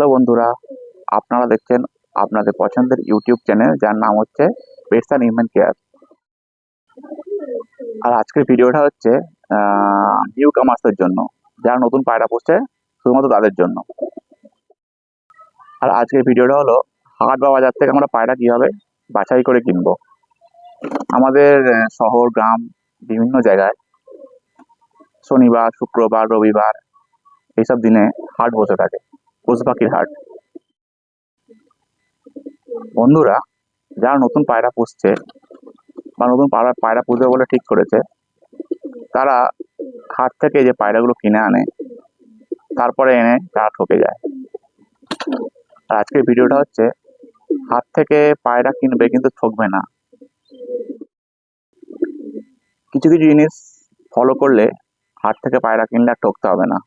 Hello বন্ধুরা, আপনারা দেখছেন আপনাদের পছন্দের ইউটিউব চ্যানেল, যার নাম হচ্ছে পেটস অ্যান্ড হিউম্যান কেয়ার আর আজকের ভিডিওটা হচ্ছে নিউ কামার্সের জন্য, যারা নতুন পায়রা পুষছে, শুধুমাত্র তাদের জন্য। আর আজকের ভিডিওটা হলো, হাট বা বাজার থেকে আমরা পায়রা কীভাবে বাছাই করে কিনবো? আমাদের শহর, গ্রাম, বিভিন্ন জায়গায় শনিবার, শুক্রবার, রবিবার, এইসব দিনে হাট বসে থাকে। পশু পাখির হাট। বন্ধুরা, যারা নতুন পায়রা পুষছে বা নতুন পায়রা পায়রা পুষবে বলে ঠিক করেছে, তারা হাট থেকে যে পায়রাগুলো কিনে আনে, তারপরে এনে তারা ঠকে যায়। আর আজকের ভিডিওটা হচ্ছে, হাট থেকে পায়রা কিনবে কিন্তু ঠকবে না। কিছু কিছু জিনিস ফলো করলে হাট থেকে পায়রা কিনলে আর ঠকতে হবে না।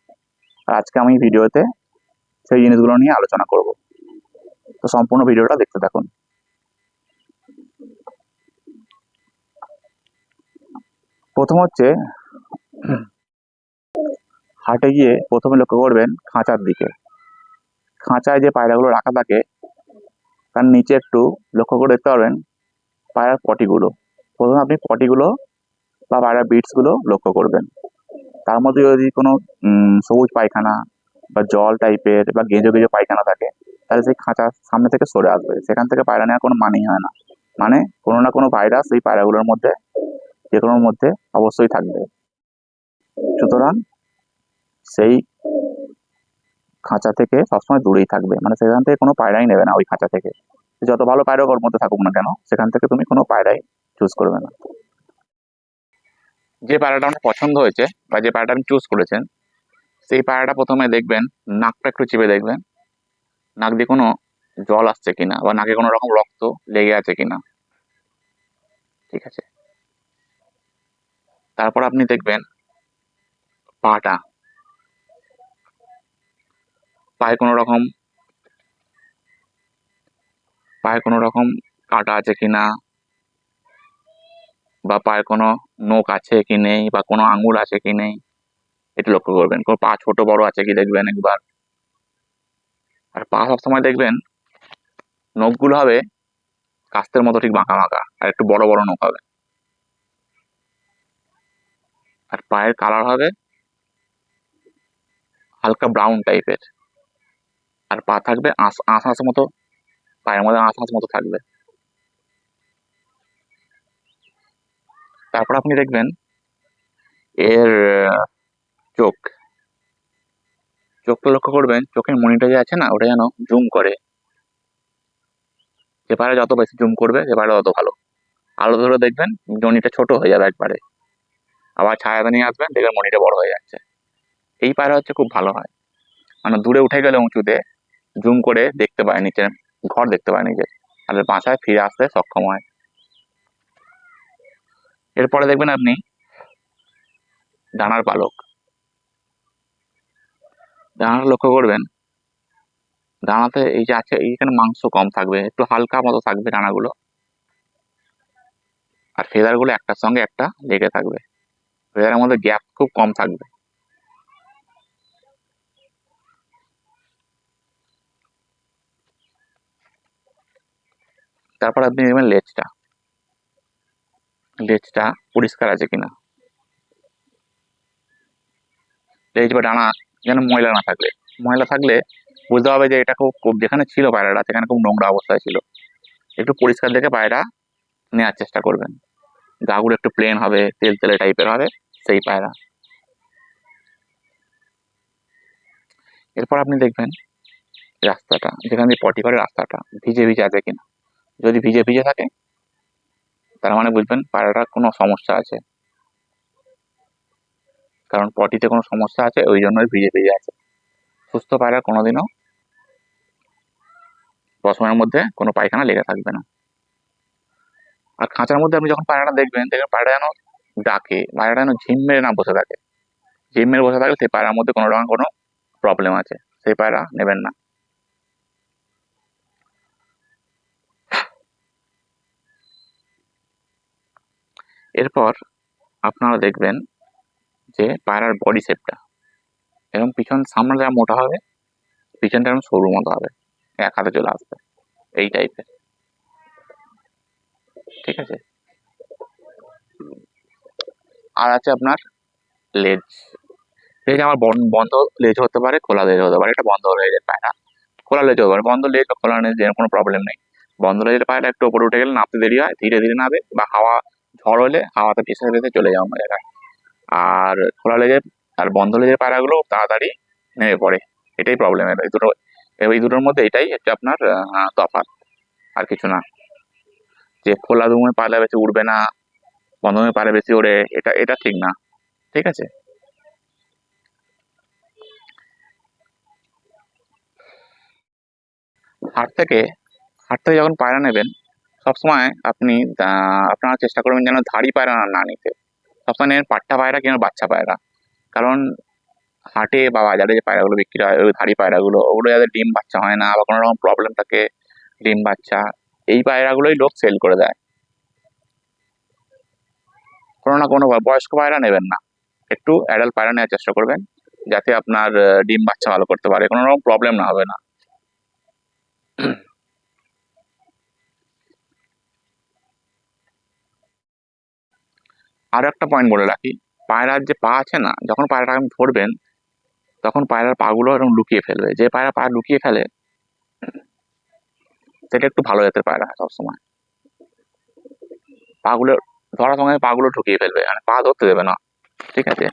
আর আজকে আমি ভিডিওতে সেই জিনিসগুলো নিয়ে আলোচনা করব। তো সম্পূর্ণ ভিডিওটা দেখতে থাকুন। প্রথম হচ্ছে, হাটে গিয়ে প্রথমে লক্ষ্য করবেন খাঁচার দিকে। খাঁচায় যে পায়রাগুলো রাখা থাকে, তার নিচে একটু লক্ষ্য করে দেখতে পারবেন পায়রার পটিগুলো। প্রথমে আপনি পটিগুলো বা পায়রার বিটসগুলো লক্ষ্য করবেন। তার মধ্যে যদি কোনো সবুজ পায়খানা বা জল টাইপের বা গেঁজো গেঁজো পায়খানা থাকে, তাহলে সেই খাঁচার সামনে থেকে সরে আসবে। সেখান থেকে পায়রা নেওয়ার কোনো মানেই হয় না। মানে কোনো না কোনো ভাইরাস এই পায়রাগুলোর মধ্যে যে কোনোর মধ্যে অবশ্যই থাকবে। সুতরাং সেই খাঁচা থেকে সবসময় দূরেই থাকবে। মানে সেখান থেকে কোনো পায়রাই নেবে না ওই খাঁচা থেকে। যত ভালো পায়রা ওর মধ্যে থাকুক না কেন, সেখান থেকে তুমি কোনো পায়রাই চুজ করবে না। যে পায়রাটা আপনার পছন্দ হয়েছে বা যে পায়রাটা আপনি চুজ করেছেন সেই পায়রাটা প্রথমে দেখবেন, নাকটা একটু চিপে দেখবেন। নাক দিয়ে কোনো জল আসছে কিনা বা নাকে কোনো রকম রক্ত লেগে আছে কিনা। ঠিক আছে? তারপর আপনি দেখবেন, পাটা। পায়ে কোনো রকম, পায়ে কোনো রকম কাটা আছে কিনা বা পায়ে কোনো নোক আছে কি নেই বা কোনো আঙুল আছে কি নেই। একটু লক্ষ্য করবেন। কোনো পা ছোট বড় আছে কি দেখবেন একবার? আর পা সবসময় দেখবেন, নখগুলো হবে কাস্তের মতো ঠিক বাঁকা বাঁকা, আর একটু বড় বড় নখ হবে। আর পায়ের কালার হবে হালকা ব্রাউন টাইপের আর পা থাকবে আঁশ আঁশ মতো, পায়ের মধ্যে আঁশ আঁশ মতো থাকবে। তারপর আপনি দেখবেন, এর চোখটা লক্ষ্য করবেন, চোখের মনিটা যে আছে না, ওটা যেন জুম করে। যে যত বেশি জুম করবে সে তত ভালো। আলো ধরে দেখবেন মনিটা ছোট হয়ে যাবে একবারে। আবার ছায়াতে নিয়ে আসবেন, দেখবেন মনিটা বড় হয়ে যাচ্ছে। এই পায়রা হচ্ছে খুব ভালো হয়। মানে দূরে উঠে গেলে উঁচুতে জুম করে দেখতে পায় নিচে, ঘর দেখতে পায় নিজের আর বাসায় ফিরে আসতে সক্ষম হয়। এরপরে দেখবেন আপনি ডানার পালক। ডানাটা লক্ষ্য করবেন। ডানাতে এই যে আছে, এইখানে মাংস কম থাকবে, একটু হালকা মতো থাকবে ডানাগুলো আর ফেদারগুলো একটার সঙ্গে একটা লেগে থাকবে। ফেদারের মধ্যে গ্যাপ খুব কম থাকবে। তারপর আপনি দেখবেন লেজটা। লেজটা পরিষ্কার আছে কিনা। লেজ বা ডানা যেন ময়লা না থাকলে। ময়লা থাকলে বুঝতে হবে যে এটা খুব যেখানে ছিল পায়রাটা, সেখানে খুব নোংরা অবস্থায় ছিল। একটু পরিষ্কার দেখে পায়রা নেওয়ার চেষ্টা করবেন। গাগুলো একটু প্লেন হবে, তেল তেলে টাইপের হবে, সেই পায়রা। এরপর আপনি দেখবেন রাস্তাটা, যেখানে দিয়ে পটি করে রাস্তাটা, ভিজে ভিজে আছে কিনা। যদি ভিজে ভিজে থাকে, তার মানে বুঝবেন পায়রাটার কোনো সমস্যা আছে। কারণ পটিতে কোনো সমস্যা আছে, ওই জন্যই ভিজে ভিজে আছে। সুস্থ পায়রা কোনোদিনও পশমের মধ্যে কোনো পায়খানা লেগে থাকবে না। আর খাঁচার মধ্যে আপনি যখন পায়রাটা দেখবেন দেখবেন পায়রা যেন ডাকে, পায়রাটা যেন ঝিম মেরে না বসে থাকে। ঝিম মেরে বসে থাকলে সেই পায়রার মধ্যে কোনো রকম কোনো প্রবলেম আছে। সেই পায়রা নেবেন না। এরপর আপনারা দেখবেন যে পায়রার বডি শেপটা এবং পিছন সামনে যা মোটা হবে, পিছনটা এরকম সরু মতো হবে, এক হাতে চলে আসবে, এই টাইপের ঠিক আছে? আর আছে আপনার লেজ লেজ আমার বন- বন্ধ লেজ হতে পারে, খোলা লেজ হতে পারে, এটা বন্ধ লেজের পায়রা। খোলা লেজ হতে পারে, বন্ধ লেজ বা খোলা লেজ কোনো প্রবলেম নেই। বন্ধ লেজের পায়রা একটু উপরে উঠে গেলে নামতে দেরি হয়, ধীরে ধীরে নামে বা হাওয়া, ঝড় হলে হাওয়াতে ভেসে ভেসে চলে যাওয়া জায়গায় আর খোলা লেজের আর বন্ধ লেজের পায়রাগুলো তাড়াতাড়ি নেমে পড়ে। এটাই প্রবলেম এই দুটো, এই দুটোর মধ্যে এটাই হচ্ছে আপনার তফাৎ। আর কিছু না। যে খোলা রুমে পায়রা বেশি উঠবে না, বন্ধ রুমে পায়রা বেশি ওড়ে, এটা এটা ঠিক না। ঠিক আছে? হাট থেকে হাট থেকে যখন পায়রা নেবেন, সবসময় আপনি আপনারা চেষ্টা করবেন যেন ধাড়ি পায়রা না নিতে। সবসময় পাট্টা পায়রা কিংবা বাচ্চা পায়রা। কারণ হাটে বা বাজারে যে পায়রাগুলো বিক্রি হয়, ওই ধাড়ি পায়রাগুলো, ওগুলো যাদের ডিম বাচ্চা হয় না বা কোনো রকম প্রবলেম থাকে, ডিম বাচ্চা, এই পায়রাগুলোই লোক সেল করে দেয়। কোনো না কোনো বয়স্ক পায়রা নেবেন না। একটু অ্যাডাল্ট পায়রা নেওয়ার চেষ্টা করবেন, যাতে আপনার ডিম বাচ্চা ভালো করতে পারে কোনো রকম প্রবলেম না হবে না। আরও একটা পয়েন্ট বলে রাখি। পায়রার যে পা আছে না, যখন পায়রাটা আপনি ধরবেন, তখন পায়রার পাগুলো এরকম লুকিয়ে ফেলবে। যে পায়রা পা লুকিয়ে ফেলে, সেটা একটু ভালো জাতের পায়রা সবসময়। পাগুলো, ধরার সঙ্গে পাগুলো ঢুকিয়ে ফেলবে মানে পা ধরতে দেবে না। ঠিক আছে?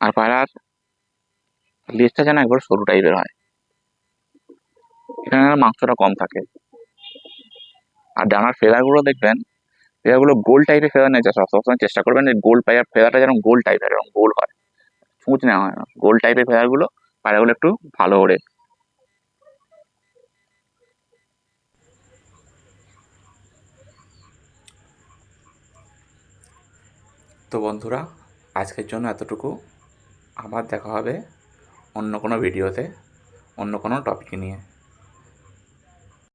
আর পায়রার লেজটা যেন একবার সরু টাইপের হয়। এখানে মাংসটা কম থাকে। আর ডানার ফেদারগুলো দেখবেন ফেদারগুলো গোল টাইপের ফেদার সব সবসময় চেষ্টা করবেন যে গোল পায়ার ফেদারটা যেন গোল টাইপের এরকম গোল হয়। ছুঁচ নেওয়া হয় না। গোল টাইপের ফেদারগুলো পায়রাগুলো একটু ভালো ওড়ে তো বন্ধুরা, আজকের জন্য এতটুকু। আবার দেখা হবে অন্য কোনো ভিডিওতে, অন্য কোনো টপিক নিয়ে।